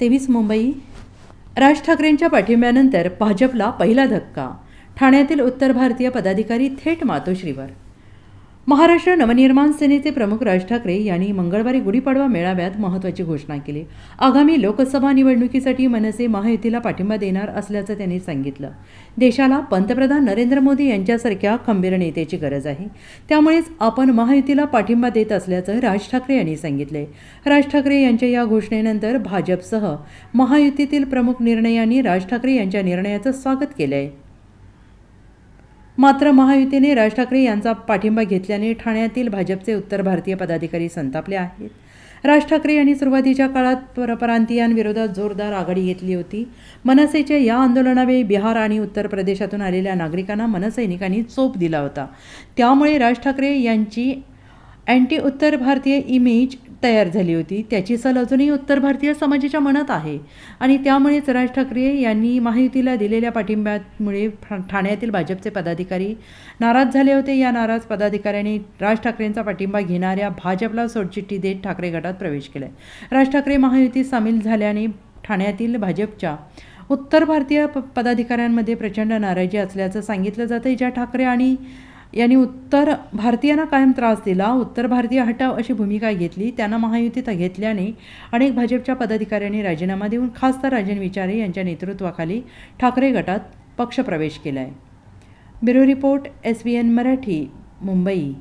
तेवीस मुंबई. राज ठाकरेंच्या पाठिंब्यानंतर भाजपला पहिला धक्का. ठाण्यातील उत्तर भारतीय पदाधिकारी थेट मातोश्रीवर. महाराष्ट्र नवनिर्माण सेनेचे प्रमुख राज ठाकरे यांनी मंगळवारी गुढीपाडवा मेळाव्यात महत्त्वाची घोषणा केली. आगामी लोकसभा निवडणुकीसाठी मनसे महायुतीला पाठिंबा देणार असल्याचं त्यांनी सांगितलं. देशाला पंतप्रधान नरेंद्र मोदी यांच्यासारख्या खंबीर नेत्याची गरज आहे. त्यामुळेच आपण महायुतीला पाठिंबा देत असल्याचं राज ठाकरे यांनी सांगितले. राज ठाकरे यांच्या या घोषणेनंतर भाजपसह महायुतीतील प्रमुख निर्णयांनी राज ठाकरे यांच्या निर्णयाचं स्वागत केलं आहे मात्र महायुतीने राज ठाकरे यांचा पाठिंबा घेतल्याने ठाण्यातील भाजपचे उत्तर भारतीय पदाधिकारी संतापले आहेत. राज ठाकरे यांनी सुरुवातीच्या काळात परप्रांतीयांविरोधात जोरदार आघाडी घेतली होती. मनसेच्या या आंदोलनावेळी बिहार आणि उत्तर प्रदेशातून आलेल्या नागरिकांना मनसैनिकांनी चोप दिला होता. त्यामुळे राज ठाकरे यांची अँटी उत्तर भारतीय इमेज तयार झाली होती. त्याची सल अजूनही उत्तर भारतीय समाजाच्या मनात आहे. आणि त्यामुळेच राज ठाकरे यांनी महायुतीला दिलेल्या पाठिंब्यामुळे ठाण्यातील भाजपचे पदाधिकारी नाराज झाले होते. या नाराज पदाधिकाऱ्यांनी राज ठाकरेंचा पाठिंबा घेणाऱ्या भाजपला सोडचिठ्ठी देत ठाकरे गटात प्रवेश केलाय. राज ठाकरे महायुतीत सामील झाल्याने ठाण्यातील भाजपच्या उत्तर भारतीय प पदाधिकाऱ्यांमध्ये प्रचंड नाराजी असल्याचं सांगितलं जातं ज्या ठाकरे आणि यांनी उत्तर भारतीयांना कायम त्रास दिला. उत्तर भारतीय हटाव अशी भूमिका घेतली. त्यांना महायुतीत घेतल्याने अनेक भाजपच्या पदाधिकाऱ्यांनी राजीनामा देऊन खासदार राजन विचारे यांच्या नेतृत्वाखाली ठाकरे गटात पक्षप्रवेश केला आहे bureau report S B N Marathi Mumbai.